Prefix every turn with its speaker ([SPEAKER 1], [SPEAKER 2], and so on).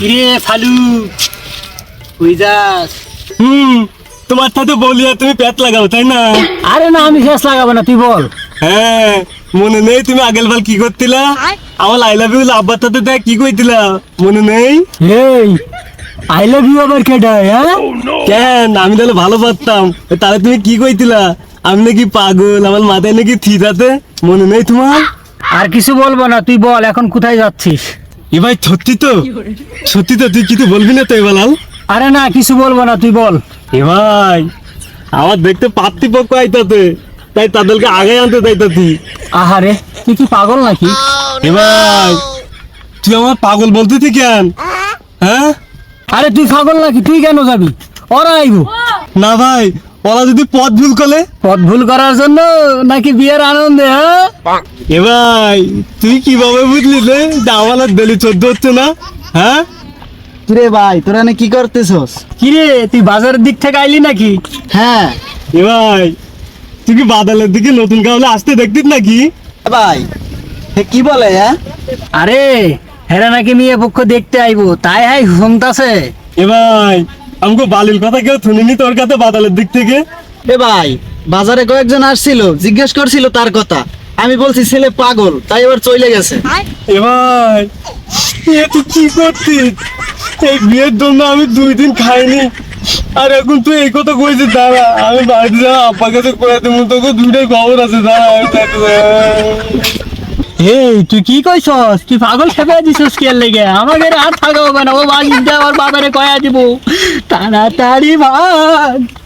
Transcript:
[SPEAKER 1] কিরে ফালু? কই যাস?
[SPEAKER 2] হুম তোমার সাথে বলি আর তুমি পেট লাগাও তাই না?
[SPEAKER 1] আরে না আমি শেষ লাগাবো না তুই বল।
[SPEAKER 2] হ্যাঁ মনে নেই তুমি আগের বার কি করছিলা আমার আই লাভ ইউ আব্বার সাথে দেখ কি কইছিলা মনে নেই?
[SPEAKER 1] এই আই লাভ ইউ আবার কেডা হ্যাঁ?
[SPEAKER 2] কেন আমি তাহলে ভালো পারতাম। তাহলে তুমি কি কইছিলা আমি নাকি পাগল আমার মাথায় নাকি থিতাতে মনে নেই তোমার?
[SPEAKER 1] আর কিছু বলব না তুই বল এখন কোথায় যাচ্ছিস?
[SPEAKER 2] এ ভাই সত্যি তো? সত্যি তো তুই কিছু বলবি না তো এবালাল
[SPEAKER 1] আরে না কিছু বলব না তুই বল।
[SPEAKER 2] এ ভাই আমার দেখতে পাতৃপক্ষ আইতাতে তাই তাদেরকে আগে আনতে চাইতাছি
[SPEAKER 1] আহারে তুই কি পাগল নাকি?
[SPEAKER 2] এ ভাই তুই আমার পাগল বলতেছি কেন হ্যাঁ?
[SPEAKER 1] আরে তুই পাগল নাকি? তুই কেন যাবি? ওরা আইবো।
[SPEAKER 2] না ভাই ওরা যদি পথ ভুল করে?
[SPEAKER 1] পথ ভুল করার জন্য নাকি বিয়ের আনন্দে হ্যাঁ?
[SPEAKER 2] এ ভাই তুই কীভাবে বুঝলি রে? দাওয়ালার দলি চোদ্দ হচ্ছে না হ্যাঁ?
[SPEAKER 3] রে ভাই তোরা নে কি করতেছস?
[SPEAKER 1] কিরে তুই বাজারের দিক থেকে আইলি নাকি?
[SPEAKER 3] হ্যাঁ।
[SPEAKER 2] এ ভাই তুই কি বাদালের দিকে নতুন কাউলে আসতে দেখতিস নাকি?
[SPEAKER 3] ভাই হে কি বলে হ্যাঁ?
[SPEAKER 1] আরে হেরা নাকি মেয়ে পক্ষ দেখতে আইবো তাই হাই শুনতাছে
[SPEAKER 2] এ ভাই আমাকে বালির কথা কেউ শুনিনি তোর কাছে বাদালের দিক থেকে?
[SPEAKER 3] এ ভাই বাজারে কয়েকজন আসছিল জিজ্ঞেস করছিল তার কথা। আমি বলছি ছেলে পাগল তাই এবার চলে গেছে।
[SPEAKER 2] এ ভাই এ তুই কি করছিস? এই বিয়ের জন্য আমি দুই দিন খাইনি। আর এখন তুই এই কথা কইছিস দাঁড়া আমি বাড়িতে যা আব্বার কাছে কয়ে দেবো তোকে দুইটাই খবর আছে দাঁড়া
[SPEAKER 1] এই তুই কি কইছস? তুই পাগল খেপে দিছস কে লেগে? আমাকে আর থাকা হবে না ও বাগিন আমার বাবারে কয়া দিব? તારા તારી વાત.